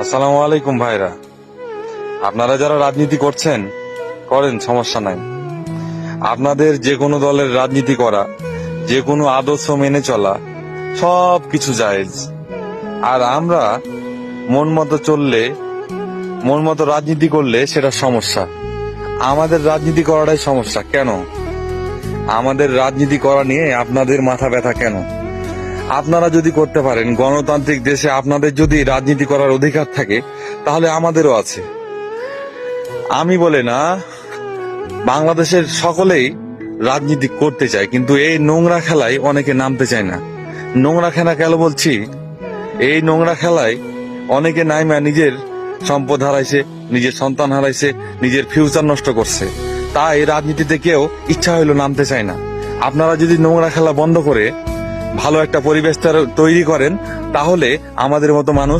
আসসালামু আলাইকুম ভাইরা। আপনারা যারা রাজনীতি করছেন, করেন, সমস্যা নাই। আপনাদের যে কোনো দলের রাজনীতি করা, যে কোনো আদর্শ মেনে চলা, সব কিছু জায়েজ। আর আমরা মন মতো চললে, মন মতো রাজনীতি করলে সেটা সমস্যা। আমাদের রাজনীতি করাটাই সমস্যা। কেন? আমাদের রাজনীতি করা নিয়ে আপনাদের মাথা ব্যথা কেন? আপনারা যদি করতে পারেন, গণতান্ত্রিক দেশে আপনাদের যদি রাজনীতি করার অধিকার থাকে, তাহলে আমাদেরও আছে। আমি বলে না, বাংলাদেশের সকলেই রাজনীতি করতে চায়, কিন্তু এই নোংরা খেলায় অনেকে নামতে চায় না। নোংরা খেলা কেন বলছি? এই নোংরা খেলায় অনেকে নাইমা নিজের সম্পদ হারাইছে, নিজের সন্তান হারাইছে, নিজের ফিউচার নষ্ট করছে। তাই রাজনীতিতে কেউ ইচ্ছা হইল নামতে চায় না। আপনারা যদি নোংরা খেলা বন্ধ করে ভালো একটা পরিবেশ তার- করেন তাহলে আমাদের মতো মানুষ